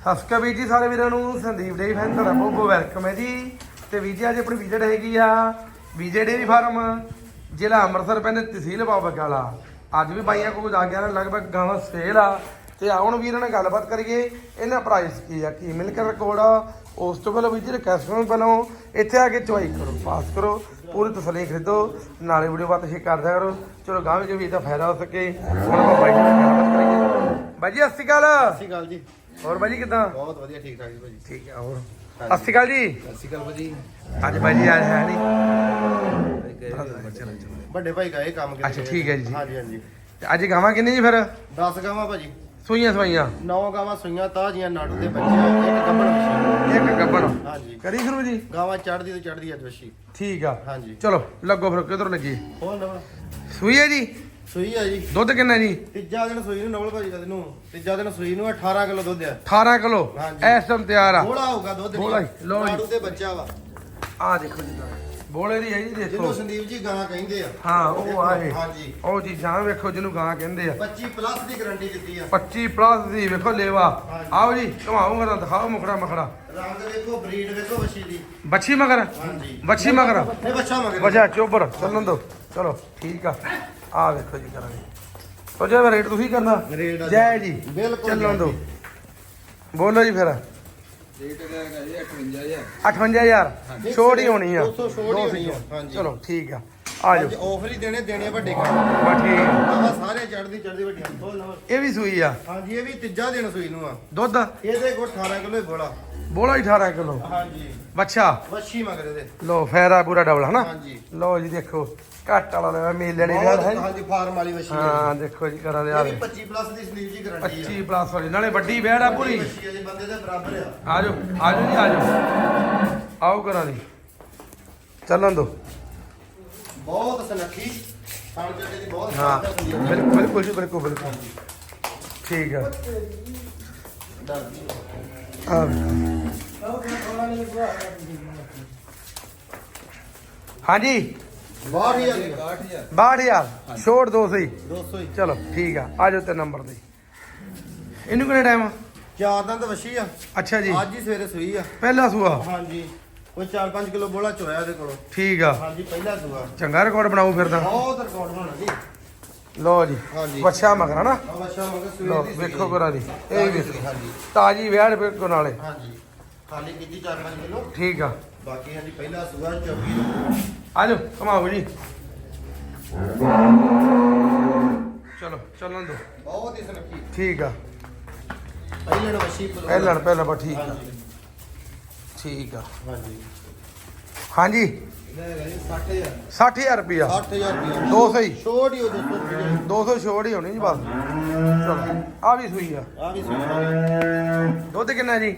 ਸਤਿ ਸ਼੍ਰੀ ਅਕਾਲ ਵੀਰ ਜੀ, ਸਾਰੇ ਵੀਰਾਂ ਨੂੰ ਸੰਦੀਪ ਡੇ ਫੈਨ, ਤੁਹਾਡਾ ਬਹੁਤ ਬਹੁਤ ਵੈਲਕਮ ਹੈ ਜੀ। ਤੇ ਵੀਰ ਜੀ, ਅੱਜ ਆਪਣੀ ਵਿਜ਼ਿਟ ਹੈਗੀ ਆ ਵਿਜੇ ਡੇਰੀ ਫਾਰਮ ਜ਼ਿਲ੍ਹਾ ਅੰਮ੍ਰਿਤਸਰ ਪੈਂਦੇ ਤਹਿਸੀਲ ਬਾਬਾ ਵਾਲਾ ਅੱਜ ਵੀ ਬਾਈਆਂ ਕੋਲ ਜਾ ਗਿਆ ਲਗਭਗ ਗਾਣਾ ਸੇਲ ਆ। ਤੇ ਆਉਣ ਵੀਰਾਂ ਨਾਲ ਗੱਲਬਾਤ ਕਰੀਏ ਇਹਨਾਂ ਪ੍ਰਾਈਸ ਕੀ ਆ, ਕੀ ਮਿਲ ਕੇ ਰਿਕਾਰਡ ਆ, ਉਸ ਤੋਂ ਪਹਿਲਾਂ ਵੀਰ ਜੀ ਰਿਕਵੈਸਟ ਕਰੋ ਇੱਥੇ ਆ ਕੇ ਚੁਆਈ ਕਰੋ ਪਾਸ ਕਰੋ, ਪੂਰੀ ਤਸੱਲੀ ਖਰੀਦੋ, ਨਾਲੇ ਵੀਡੀਓ ਬਾਤ ਸ਼ੇਅਰ ਕਰਦਾ ਕਰੋ। ਚਲੋ ਗਾਂ ਵਿੱਚ ਵੀ ਇਹਦਾ ਫਾਇਦਾ ਹੋ ਸਕੇ। ਹੁਣ ਆਪਾਂ ਬਾਈ ਨਾਲ ਗੱਲਬਾਤ ਕਰੀਏ। ਬਾਈ ਜੀ, ਸਤਿ ਸ਼੍ਰੀ ਅਕਾਲ। ਸਤਿ ਸ਼੍ਰੀ ਅਕਾਲ ਜੀ। ਹੋਰ ਬਾਈ ਜੀ ਕਿਦਾਂ? ਬਹੁਤ ਵਧੀਆ ਠੀਕ ਠਾਕ ਜੀ ਭਾਜੀ। ਠੀਕ ਆ ਹੋਰ। ਸਤਿ ਸ਼੍ਰੀ ਅਕਾਲ ਜੀ। ਸਤਿ ਸ਼੍ਰੀ ਅਕਾਲ ਭਾਜੀ। ਅੱਜ ਬਾਈ ਜੀ ਹੈ ਨਹੀਂ ਵੱਡੇ ਭਾਈ ਗਏ ਕੰਮ ਕਿਤੇ। ਅੱਛਾ, ਠੀਕ ਹੈ ਜੀ। ਹਾਂਜੀ ਹਾਂਜੀ। ਤੇ ਅੱਜ ਗਾਵਾਂ ਕਿੰਨੀ ਜੀ ਫਿਰ? 10 ਗਾਵਾਂ ਭਾਜੀ। ਸੂਈਆਂ ਸਵਾਈਆਂ 9 ਗਾਵਾਂ ਸੂਈਆਂ ਤਾਜ਼ੀਆਂ ਨਾੜੂ ਦੇ ਬੱਚੇ ਇੱਕ ਗੱਬਣ ਵਸ਼ੀ ਇੱਕ ਗੱਬਣ ਹਾਂਜੀ। ਕਰੀ ਸ਼ੁਰੂ ਜੀ? ਗਾਵਾਂ ਚੜਦੀ ਤੇ ਚੜਦੀ ਅੱਜ ਵਸ਼ੀ ਠੀਕ ਆ। ਹਾਂਜੀ। ਚਲੋ ਲੱਗੋ ਫਿਰ ਕਿਧਰ ਲੱਗੀ? ਹੋਰ ਨਵਲ ਸੂਈ ਹੈ ਜੀ? ਸੂਈ ਆ ਜੀ। ਦੁੱਧ ਕਿੰਨਾ ਜੀ? ਤੀਜਾ ਦਿਨ ਸੂਈ ਨੂੰ ਨਵਲ ਭਾਜੀ ਕਦ ਨੂੰ ਤੀਜਾ ਦਿਨ ਸੂਈ ਨੂੰ 18 ਕਿਲੋ ਦੁੱਧ ਆ। 18 ਕਿਲੋ? ਹਾਂਜੀ। ਇਸ ਟਾਈਮ ਤਿਆਰ ਆ। ਬੋਲਾ ਹੋਊਗਾ ਦੁੱਧ। ਬੋਲਾ ਹੀ, ਲਓ ਜੀ। ਨਾੜੂ ਦੇ ਬੱਚਾ ਵਾ। ਆ ਦੇਖੋ ਜੀ। ਬੋਲੇ ਦੀ ਹੈ ਜੀ ਦੇਖੋ। ਜਿਹਨੂੰ ਸੰਦੀਪ ਜੀ ਗਾਂ ਕਹਿੰਦੇ ਆ। ਹਾਂ ਉਹ ਆਏ। ਹਾਂਜੀ। ਉਹ ਚੀਜ਼ਾਂ ਵੇਖੋ ਜਿਹਨੂੰ ਗਾਂ ਕਹਿੰਦੇ ਆ। 25 ਪਲੱਸ ਦੀ ਗਾਰੰਟੀ ਦਿੱਤੀ ਆ। 25 ਪਲੱਸ ਦੀ ਵੇਖੋ ਲੇਵਾ। ਹਾਂਜੀ। ਆਓ ਜੀ ਘਮਾਓ ਮੇਰਾ ਦਿਖਾਓ ਮੁਖੜਾ ਮਖੜਾ ਰੰਗ ਵੇਖੋ ਬਰੀਡ ਵੇਖੋ ਵਸ਼ੀ ਦੀ। ਬੱਚੀ ਮਗਰ? ਹਾਂਜੀ। ਬੱਚੀ ਮਗਰ? ਇਹ ਬੱਚਾ ਮਗਰ। ਵਜਾ ਚੋਬਰ ਚੱਲਣ ਦੋ। ਚਲੋ ਠੀਕ ਆ। ਆ ਵੇਖੋ ਜੀ ਕਰਾਂਗੇ ਤੋ ਜੇ ਰੇਟ ਤੁਸੀਂ ਕਰਨਾ ਰੇਟ ਆ ਜੀ। ਜੈ ਜੀ ਬਿਲਕੁਲ ਚੱਲਣ ਦੋ। ਬੋਲੋ ਜੀ ਫਿਰ। ਰੇਟ ਹੈਗਾ ਜੀ 58000 58000 ਛੋਟ ਹੀ ਹੋਣੀ ਆ। 200 ਛੋਟ ਹੀ ਹੋਣੀ ਆ, ਹਾਂਜੀ। ਚਲੋ ਠੀਕ ਆ। ਆ ਅੱਜ ਜਾਓ ਆਫਰ ਹੀ ਦੇਣੇ ਦੇਣੇ ਆ ਵੱਡੇ ਕੰਮ। ਠੀਕ ਆ। ਆਹ ਸਾਰੇ ਚੜਦੀ ਚੜਦੀ ਵੱਡੀਆਂ। ਬੋਲ ਨਾ ਇਹ ਵੀ ਸੂਈ ਆ। ਹਾਂਜੀ ਇਹ ਵੀ ਤੀਜਾ ਦਿਨ ਸੂਈ ਨੂੰ ਆ। ਦੁੱਧ? ਇਹਦੇ ਕੋਲ 18 ਕਿਲੋ ਹੀ ਬੋਲਾ। ਬੋਲਾ ਹੀ 18 ਕਿਲੋ। ਹਾਂਜੀ। ਬੱਚਾ ਵੱਛੀ ਮਗਰ ਇਹਦੇ। ਲੋ ਫੈਰਾ ਪੂਰਾ ਡਬਲ ਹਨਾ? ਹਾਂਜੀ। ਲੋ ਜੀ ਦੇਖੋ। ਘੱਟ ਵਾਲਾ ਲੈਵਾ ਮੇਲੇ ਬਹੁਤ ਗੱਲ ਹੈ। ਹਾਂਜੀ ਫਾਰਮ ਵਾਲੀ ਵੱਛੀ ਹੈ ਹਾਂ। ਦੇਖੋ ਜੀ ਕਰਾਂ ਦੇ ਆ ਇਹ ਵੀ 25 ਪਲੱਸ ਦੀ ਸੰਦੀਪ ਜੀ ਗਾਰੰਟੀ 25 ਪਲੱਸ ਵਾਲੀ ਨਾਲੇ ਵੱਡੀ ਵੈੜ ਆ ਪੂਰੀ। ਹੈ ਜੀ ਬੰਦੇ ਦੇ ਬਰਾਬਰ ਆ। ਆਜੋ ਆਜੋ ਜੀ ਆਜੋ। ਆਓ ਕਰਾਂ ਦੀ ਚੱਲਣ ਦੋ। ਬਹੁਤ ਸਨੱਖੀ। ਪੀਣ ਦੀ ਬਹੁਤ ਹਾਂ ਜੀ। ਬਿਲਕੁਲ ਬਿਲਕੁਲ ਜੀ ਬਿਲਕੁਲ ਬਿਲਕੁਲ। ਠੀਕ ਆ। ਆ ਹਾਂਜੀ ਆ ਜੀ 62000 62000 ਛੋੜ ਦੋ ਸਹੀ। 200 ਹੀ। ਚਲੋ ਠੀਕ ਆ। ਆਜੋ ਤੇ ਨੰਬਰ ਤੇ। ਇਹਨੂੰ ਕਿਹਨੇ ਟਾਈਮ ਚਾਰ ਦੰਦ ਵੱਛੀ ਆ। ਅੱਛਾ ਜੀ। ਅੱਜ ਹੀ ਸਵੇਰੇ ਸੂਈ ਆ। ਪਹਿਲਾ ਸੂਆ? ਹਾਂਜੀ। ਕੋਈ 4-5 ਕਿਲੋ ਬੋਲਾ ਚੋਇਆ ਇਹਦੇ ਕੋਲੋਂ। ਠੀਕ ਆ। ਹਾਂਜੀ ਪਹਿਲਾ ਸੂਆ। ਚੰਗਾ ਰਿਕਾਰਡ ਬਣਾਉ ਫਿਰ ਤਾਂ। ਬਹੁਤ ਰਿਕਾਰਡ ਹੋਣਾ ਜੀ। ਲਓ ਜੀ। ਹਾਂਜੀ। ਬੱਚਾ ਮਗਰ ਸਵੇਰ ਦੀ ਵੇਖੋ ਸੂਈ। ਕਰਾ ਦੀ ਇਹ ਵੀ ਵੇਖੋ ਹਾਂਜੀ। ਤਾਜੀ ਵਿਆੜ ਵੇਖੋ ਨਾਲੇ। ਹਾਂਜੀ। ਖਾਲੀ ਕੀਤੀ 4-5 ਕਿਲੋ। ਠੀਕ ਆ। ਬਾਕੀ ਹਾਂਜੀ ਪਹਿਲਾ ਸੂਆ 24 ਆਜੋ ਕਮਾਓ ਜੀ। ਚਲੋ ਚੱਲਣ ਦੋ ਬਹੁਤ ਹੀ ਸਨੱਖੀ ਠੀਕ ਆ। ਪਹਿਲਣ ਵਸ਼ੀ ਪਹਿਲਣ ਪਹਿਲਾਂ ਬਾ ਠੀਕ ਆ। ਠੀਕ ਆ। ਹਾਂਜੀ। ਹਾਂਜੀ। ਜੀ 60000 60000 ਰੁਪਿਆ 60000 ਰੁਪਏ ਦੋ ਸਹੀ ਛੋਟ ਹੀ ਉਹ ਦੋਸਤੋ ਆ 200 ਛੋੜ ਹੀ ਹੋਣੀ ਜੀ ਬਸ। ਚਲੋ ਆ ਵੀ ਸੂਈ ਆ। ਵੀ ਸੂਈ ਦੁੱਧ ਕਿੰਨਾ ਜੀ?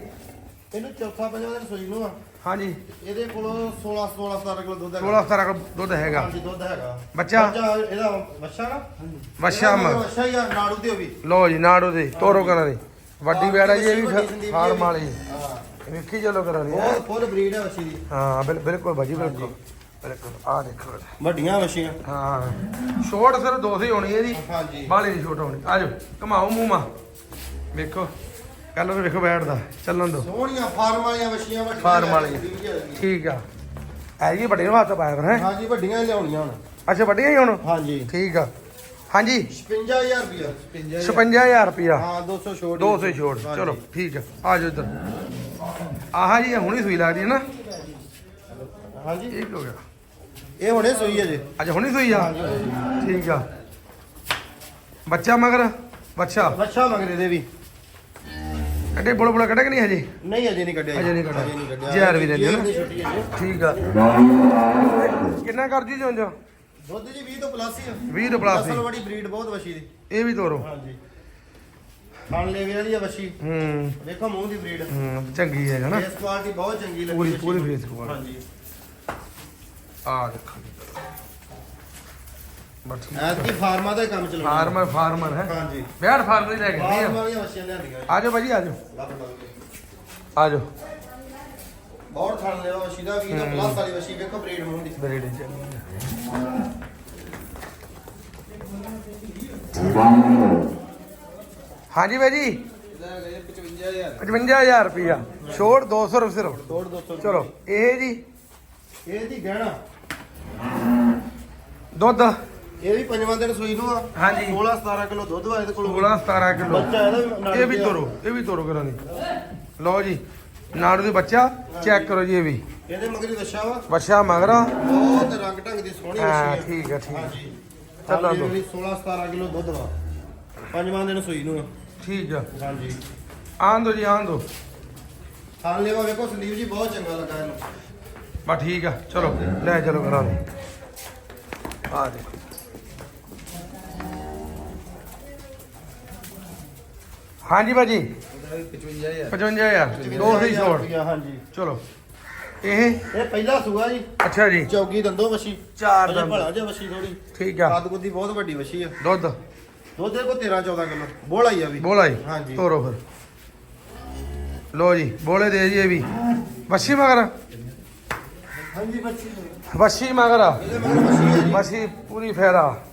ਇਹਨੂੰ ਚੌਥਾ ਪੰਜਵਾਂ ਦਿਨ ਸੂਈ ਨੂੰ ਆ। ਹਾਂਜੀ। ਇਹਦੇ ਕੋਲ 16 16 17 ਕਿਲੋ ਦੁੱਧ ਹੈਗਾ। 16 17 ਕਿਲੋ ਦੁੱਧ ਹੈਗਾ। ਹਾਂਜੀ ਦੁੱਧ ਹੈਗਾ। ਬੱਚਾ? ਇਹਦਾ ਬੱਚਾ ਨਾ? ਵੱਛਾ ਮ- ਬੱਚਾ ਹੀ ਆ ਨਾੜੂ ਉਹ ਵੀ। ਲਓ ਜੀ ਨਾੜੋ ਦੇ ਤੋਰੋ ਕਰਾਂ ਦੀ। ਵੱਡੀ ਬੈੜਾ ਜੀ ਇਹ ਵੀ ਫਾਰਮ। ਵਾਲੀ। ਹਾਂ। ਵੇਖੀ ਚਲੋ ਕਰਾਂ ਦੀ। ਬਹੁਤ ਫੁੱਲ ਬਰੀਡ ਹੈ ਵੱਛੀ ਦੀ। ਹਾਂ ਬਿਲ- ਬਿਲਕੁਲ ਭਾਜੀ ਬਿਲਕੁਲ। ਬਿਲਕੁਲ ਆ ਦੇਖੋ ਵੱਡੀਆਂ ਵੱਛੀਆਂ। ਹਾਂ। ਛੋਟ ਸਿਰ ਦੋ ਹੀ ਹੋਣੀ ਜੀ ਹਾਂਜੀ। ਬਾਲੀ ਨਹੀਂ ਛੋਟ ਹੋਣੀ। ਆਜੋ ਘਮਾਓ ਮੂੰਹ ਮਾ। ਵੇਖੋ। ਕੱਲ ਨੂੰ ਵੇਖੋ ਬੈਠਦਾ ਚੱਲਣ ਦੋ। ਸੋਹਣੀਆਂ ਫਾਰਮ ਵਾਲੀਆਂ ਵੱਛੀਆਂ ਵੱਡੀਆਂ ਫਾਰਮ ਵਾਲੀਆਂ। ਠੀਕ ਆ। ਐ ਜੀ ਵੱਡੀ ਨੂੰ ਹੱਥ ਪਾਇਆ ਫਿਰ ਹੈ? ਹਾਂਜੀ ਵੱਡੀਆਂ ਹੀ ਲਿਆਉਣੀਆਂ ਹੁਣ। ਅੱਛਾ ਵੱਡੀਆਂ ਹੀ ਹੁਣ? ਹਾਂਜੀ ਠੀਕ ਆ। ਹਾਂਜੀ। 56000 ਰੁਪਇਆ। 55000 ਰੁਪਿਆ ਹਾਂ 200 ਛੋੜ 200 ਹੀ ਛੋੜ। ਚਲੋ ਠੀਕ ਆ। ਆ ਜਾਓ ਇੱਧਰ। ਆਹ ਜੀ ਹੁਣੀ ਸੂਈ ਲੱਗਦੀ ਹੈ ਨਾ। ਹਾਂਜੀ ਇਹ ਕੀ ਹੋ ਗਿਆ। ਇਹ ਹੁਣੇ ਸੋਈ ਹੈ ਜੀ। ਅੱਜ ਹੁਣੀ ਸੂਈ ਆ? ਠੀਕ ਆ। ਬੱਚਾ ਮਗਰ? ਬੱਚਾ? ਬੱਚਾ ਮਗਰੇ ਦੇ ਵੀ। ਕੱਢੇ ਬੋਲ ਬੋਲ ਕੱਢੇ ਕਿ ਨਹੀਂ ਹਜੇ? ਨਹੀਂ ਅਜੇ ਨਹੀਂ ਕੱਢਿਆ। ਅਜੇ ਨਹੀਂ ਕੱਢਿਆ। ਜ਼ਹਿਰ ਵੀ ਨਾ। ਦੀ ਛੁੱਟੀ ਹੈ ਜੀ। ਠੀਕ ਆ। ਕਿੰਨਾ ਕਰ ਜੀ ਜੋਂ? ਦੁੱਧ ਜੀ 20 ਤੋਂ ਪਲੱਸ ਹੀ ਆ। 20 ਤੋਂ plus ਹੀ। ਅਸਲ ਬੜੀ ਬਰੀਡ ਬਹੁਤ ਵਸ਼ੀ ਦੀ। ਇਹ ਵੀ ਤੋਰੋ। ਹਾਂਜੀ। ਖਾਣ ਲੈਵੇ ਵਾਲੀ ਆ ਵਸ਼ੀ ਹੂੰ। ਵੇਖੋ ਮੂੰਹ ਦੀ ਬਰੀਡ। ਹੂੰ ਚੰਗੀ ਹੈ ਹਨਾ ਫੇਸ ਕੁਆਲਿਟੀ ਬਹੁਤ ਚੰਗੀ ਲੱਗੀ ਪੂਰੀ- ਪੂਰੀ ਨੂੰ। face quality। ਹਾਂਜੀ। ਆ ਦੇਖੋ ਠੀਕ ਐਤ ਕੀ ਫਾਰਮਾ ਦਾ ਹੀ ਕੰਮ ਚਲਾਉਣਾ ਫਾਰਮਰ ਫਾਰਮਰ ਹੈ। ਹਾਂਜੀ। ਬੈਠ ਫਾਰਮਰ ਹੀ ਲੈ ਕੇ ਫਾਰਮ ਆ ਵਾਲੀਆਂ ਵਸ਼ੀਆਂ ਲਿਆਂਦੀਆਂ ਆਜੋ ਭਾਜੀ ਆਜੋ ਲੱਭ ਲੱਭ ਕੇ। ਆਜੋ ਬਹੁਤ ਖਾਣ ਲੈਵਾ ਵਸ਼ੀ ਦਾ 20 ਤੋਂ ਪਲੱਸ ਵਾਲੀ ਵਸ਼ੀ ਵੇਖੋ ਬਰੀਡ ਮੂੰਹ ਦੀ। ਬਰੇੜੇ ਚੱਲੀ ਹਾਂਜੀ ਭਾਜੀ ਇਹਦਾ ਹੈਗਾ ਜੀ 55000 55000 ਰੁਪਿਆ ਛੋੜ 200 ਰੁਪਏ ਸਿਰਫ। ਤੋੜ 200 ਚਲੋ ਇਹ ਜੀ। ਇਹ ਦੀ ਗਹਿਣਾ। ਦੁੱਧ। ਇਹ ਵੀ ਪੰਜਵਾਂ ਦਿਨ ਸੂਈ ਨੂੰ ਆ। ਹਾਂਜੀ। 16 17 ਕਿਲੋ ਦੁੱਧ ਵਾ ਇਹਦੇ ਕੋਲ। 16 17 ਕਿਲੋ। ਬੱਚਾ ਇਹਦਾ ਇਹ ਵੀ। ਤੋਰੋ ਇਹ ਵੀ ਤੋਰੋ ਕਰਾਂ ਦੀ। ਲਓ ਜੀ ਨਾੜੂ ਦੇ ਬੱਚਾ ਚੈੱਕ ਕਰੋ ਜੀ ਇਹ ਵੀ। ਇਹਦੇ ਮਗਰੀ ਵੱਛਾ ਵਾ। ਬੱਚਾ ਮਗਰਾ ਬਹੁਤ ਰੰਗ ਢੰਗ ਦੀ ਸੋਹਣੀ ਵੱਛੀ ਆ। ਠੀਕ ਹੈ ਠੀਕ ਹਾਂਜੀ। ਚੱਲਾਂ ਦੋ। ਦੋ 16 17 ਕਿਲੋ ਦੁੱਧ ਵਾ। ਪੰਜਵਾਂ ਦਿਨ ਸੂਈ ਨੂੰ ਆ। ਠੀਕ ਆ। ਹਾਂਜੀ। ਆਣ ਦੋ ਜੀ ਆਣ ਦੋ। ਖਾਣ ਲੈਵਾ ਵੇਖੋ ਸੰਦੀਪ ਜੀ ਬਹੁਤ ਚੰਗਾ ਲੱਗਾ ਇਹਨੂੰ। ਬਾ ਠੀਕ ਆ ਚਲੋ ਲੈ ਚਲੋ ਕਰਾਂ ਦੀ ਆ ਦੇਖੋ। ਹਾਂਜੀ ਭਾਜੀ। ਇਹਦਾ ਵੀ 55000 55000 ਦੋ ਹੀ ਛੋੜ ਰੁਪਈਆ, ਹਾਂਜੀ। ਚਲੋ। ਇਹ? ਇਹ ਪਹਿਲਾ ਸੂਆ ਜੀ। ਅੱਛਾ ਜੀ। ਚੌਗੀ ਦੰਦੋ ਵਸ਼ੀ ਚਾਰ ਦੰਦ। ਭਲਾ ਜੇ ਵਸ਼ੀ ਥੋੜੀ ਠੀਕ ਆ। ਕੱਦ ਕੁੱਦੀ ਬਹੁਤ ਵੱਡੀ ਵਸ਼ੀ ਆ। ਦੁੱਧ? ਦੁੱਧ ਦੇ ਕੋ 13 14 ਕਿਲੋ। ਬੋਲਾ ਹੀ ਆ ਵੀ। ਬੋਲਾ ਹਾਂਜੀ। ਤੋਰੋ ਫਿਰ। ਲੋ ਜੀ ਬੋਲੇ ਦੇ ਜੀ ਇਹ ਵੀ। ਵੱਛੀ ਮਗਰ। ਹਾਂਜੀ ਬੱਚੀ ਵੱਛੀ ਮਗਰ। ਵਸ਼ੀ ਪੂਰੀ ਫੇਰਾ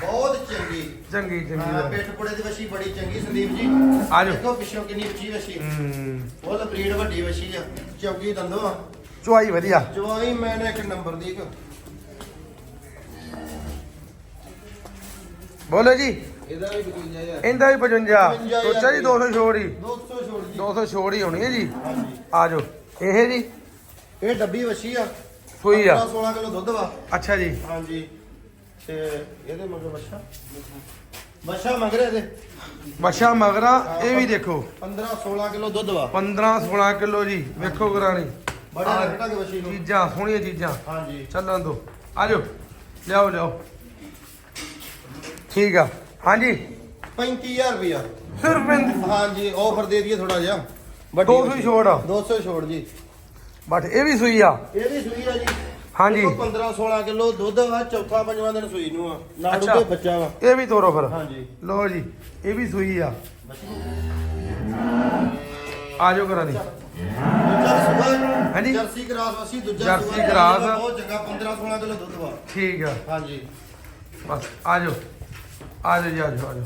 ਬਹੁਤ ਚੰਗੀ। ਚੰਗੀ ਚੰਗੀ ਹਾਂ ਆ। ਪੇਟ ਪੁੜੇ ਦੀ ਵਸ਼ੀ ਬੜੀ ਚੰਗੀ ਸੰਦੀਪ ਜੀ। ਆ ਜਾਓ। ਦੇਖੋ ਪਿੱਛੋਂ ਕਿੰਨੀ ਉੱਚੀ ਵਸ਼ੀ ਹੂੰ। ਉਹ ਬਰੀਡ ਵੱਡੀ ਵਸ਼ੀ ਆ। ਚੌਗੀ ਦੰਦੋ ਆ। ਚੁਆਈ ਵਧੀਆ। ਜਵਾਈ ਮੈਂ ਨਾ ਇੱਕ ਨੰਬਰ ਦੀ ਇੱਕ। ਬੋਲੇ ਜੀ। ਇਹਦਾ ਵੀ 55000 ਇਹਦਾ ਵੀ 55 55 ਸੋਚਿਆ ਜੀ 200 ਛੋੜ ਹੀ। 200 ਛੋੜ ਜੀ। 200 ਛੋੜ ਹੀ ਹੋਣੀ ਹੈ ਜੀ। ਹਾਂਜੀ। ਆ ਜਾਓ। ਇਹ ਜੀ? ਇਹ ਡੱਬੀ ਵਸ਼ੀ ਆ। ਸੂਈ ਆ। 16 ਕਿਲੋ ਦੁੱਧ ਵਾ। ਅੱਛਾ ਜੀ। ਹਾਂਜੀ। ਤੇ ਇਹਦੇ ਮਗਰ ਬੱਛਾ ਬੱਛਾ ਮਗਰ ਇਹਦੇ। ਬੱਛਾ ਮਗਰਾ ਇਹ ਵੀ ਦੇਖੋ। 15 16 ਕਿਲੋ ਦੁੱਧ ਵਾ। 15 16 ਕਿਲੋ ਜੀ ਵੇਖੋ ਗਰਾਣੀ। ਬੜਾ ਰੰਗਟਾ ਕੇ ਵਸ਼ੀ ਨੂੰ? ਚੀਜ਼ਾਂ ਸੋਹਣੀਆਂ ਚੀਜ਼ਾਂ। ਹਾਂਜੀ। ਚੱਲਣ ਦੋ। ਆ ਜਾਓ। ਲਿਆਓ ਲਿਆਓ। ਠੀਕ ਆ। ਹਾਂਜੀ। 35000 ਰੁਪਇਆ। ਸਿਰਫ ਇਨ- ਹਾਂਜੀ ਆਫਰ ਦੇ ਦਈਏ ਥੋੜਾ ਜਿਹਾ। ਵੱਡੀ 200 ਹੀ ਵਸ਼ੀ। ਛੋੜ ਆ। 200 ਛੋੜ ਜੀ। ਬਟ ਇਹ ਵੀ ਸੂਈ ਆ। ਇਹ ਵੀ ਸੂਈ ਆ ਜੀ। ਹਾਂਜੀ। ਦੇਖੋ 15 16 ਕਿਲੋ ਦੁੱਧ ਵਾ ਚੌਥਾ ਪੰਜਵਾਂ ਦਿਨ ਸੂਈ ਨੂੰ ਆ। ਅੱਛਾ। ਤੇ ਬੱਚਾ ਵਾ। ਇਹ ਵੀ ਤੋਰੋ ਫਿਰ। ਹਾਂਜੀ। ਲਓ ਜੀ ਇਹ ਵੀ ਸੂਈ ਆ। ਆ ਜਾਓ ਕਰਾਂ ਦੀ। ਹਾਂਜੀ। ਜਰਸੀ ਕਰਾਸ ਵਸੀ ਦੂਜਾ ਜਰਸੀ ਕਰਾਸ। ਬਹੁਤ ਚੰਗਾ 15 16 ਕਿਲੋ ਦੁੱਧ ਵਾ। ਠੀਕ ਆ। ਹਾਂਜੀ। ਬਸ ਆ ਜਾਓ। ਆ ਜਾਓ ਜੀ ਆ ਜਾਓ ਆ ਜਾਓ।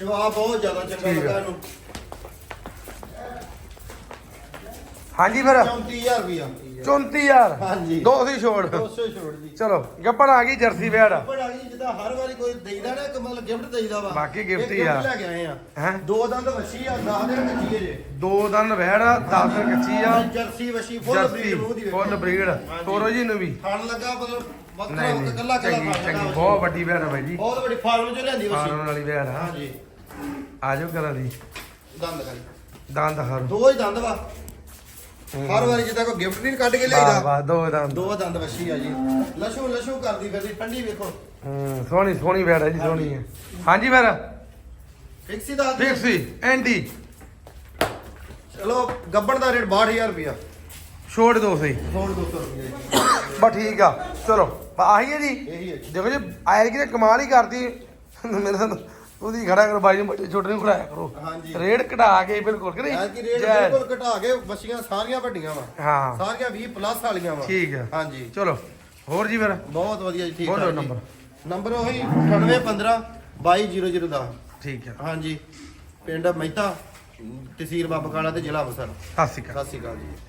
ਜਵਾਬ ਬਹੁਤ ਜ਼ਿਆਦਾ ਚੰਗਾ। ਲੱਗਾ ਇਹਨੂੰ। ਹਾਂਜੀ ਫਿਰ। 34000 ਰੁਪਇਆ 34000 ਹਾਂਜੀ। ਦੋ ਸੀ ਛੋੜ। 200 ਛੋੜ ਜੀ। ਚਲੋ ਗੱਪਣ ਆ ਗਈ ਜਰਸੀ ਵੇੜ ਬੜਾ ਜੀ ਜਿੱਦਾਂ ਹਰ ਵਾਰੀ ਕੋਈ ਦੇਈਦਾ ਨਾ ਇੱਕ ਮਤਲਬ ਗਿਫਟ ਦੇਈਦਾ ਵਾ। ਬਾਕੀ ਇਹ ਹੀ ਆ। gift ਲੈ ਕੇ ਆਏ ਆ। ਹੈ? ਦੋ ਦੰਦ ਵੱਛੀ ਆ 10 ਦਿਨ ਕੱਚੀ ਜੇ। ਦੋ ਦੰਦ ਵੇੜ 10 ਦਿਨ ਕੱਚੀ ਆ। ਜਰਸੀ ਵੱਛੀ ਫੁੱਲ ਬਰੀਡ ਮੂੰਹ ਦੀ ਵੇਖੋ। Full breed. ਹਾਂਜੀ। ਤੋਰੋ ਜੀ ਨੂੰ ਵੀ। ਖਾਣ ਲੱਗਾ ਮਤਲਬ ਵੱਖਰਾ ਕੱਲਾ ਕੱਲਾ ਚੰਗੀ। ਬਹੁਤ ਵੱਡੀ ਵੇੜ ਆ ਬਾਈ ਜੀ। ਬਹੁਤ ਵੱਡੀ ਫਾਰਮ ਚੋਂ ਲਿਆਂਦੀ ਵੱਛੀ। ਫਾਰਮ ਵਾਲੀ ਵੇੜ ਆ। ਹਾਂਜੀ। ਆ ਜਾਓ ਕਰਾਂ ਦੀ ਦੰਦ ਖਾਲੀ। ਦੰਦ ਹਰ। ਦੋ ਹੀ ਦੰਦ ਵਾ। ਹਰ ਵਾਰੀ ਜਿੱਦਾਂ ਕੋਈ ਗਿਫਟ ਨਹੀਂ ਕੱਢ ਕੇ ਲਿਆਈਦਾ। ਵਾਹ ਦੋ ਦੰਦ। ਦੋ ਦੰਦ ਵੱਛੀ ਆ ਜੀ। ਲਸ਼ੂ ਲਸ਼ੂ ਕਰਦੀ ਫਿਰਦੀ ਠੰਡੀ ਵੇਖੋ। ਹੂੰ ਸੋਹਣੀ ਸੋਹਣੀ ਵੇੜ ਹੈ ਜੀ ਸੋਹਣੀ ਹੈ। ਹਾਂਜੀ ਫਿਰ। ਫਿਕਸੀ ਦਾ ਫਿਕਸੀ ਐਂਡੀ ਚਲੋ ਗੱਬਣ ਦਾ ਰੇਟ 62000 ਰੁਪਇਆ। ਛੋੜ ਦੋ ਸਹੀ। ਹੋਰ 200 ਰੁਪਏ ਬਸ ਠੀਕ ਆ ਚਲੋ। ਆਹੀ ਹੈ ਜੀ। ਇਹੀ ਹੈ ਜੀ। ਦੇਖੋ ਜੀ ਆਇਰ ਕੀ ਕਮਾਲ ਹੀ ਕਰਦੀ ਮੇਰੇ ਨਾਲ ਉਹਦੀ ਖੜਾ ਕਰੋ ਬਾਈ ਨੂੰ ਬੱਚੇ ਛੋਟੇ ਨੂੰ ਖੜਾਇਆ ਕਰੋ। ਹਾਂਜੀ। ਰੇਟ ਘਟਾ ਕੇ ਬਿਲਕੁਲ ਕਿ ਨਹੀਂ? ਐ ਕੀ ਰੇਟ ਜੈ। ਬਿਲਕੁਲ ਘਟਾ ਕੇ ਬੱਸੀਆਂ ਸਾਰੀਆਂ ਵੱਡੀਆਂ ਵਾ। ਹਾਂ। ਸਾਰੀਆਂ 20 ਪਲੱਸ ਵਾਲੀਆਂ ਵਾ। ਠੀਕ ਹੈ ਹਾਂਜੀ। ਚਲੋ ਹੋਰ ਜੀ ਫਿਰ? ਬਹੁਤ ਵਧੀਆ ਜੀ ਠੀਕ ਬੋਲੋ ਠਾਕ ਜੀ। ਨੰਬਰ। ਨੰਬਰ ਉਹੀ 9815 2200 ਠੀਕ ਹੈ ਹਾਂਜੀ। ਪਿੰਡ ਮਹਿਤਾ ਤਹਿਸੀਲ ਬਾਬਕਾਲਾ ਤੇ ਜ਼ਿਲ੍ਹਾ ਅੰਮ੍ਰਿਤਸਰ। ਸਤਿ ਸ਼੍ਰੀ ਅਕਾਲ। ਸਤਿ ਸ਼੍ਰੀ ਅਕਾਲ ਜੀ।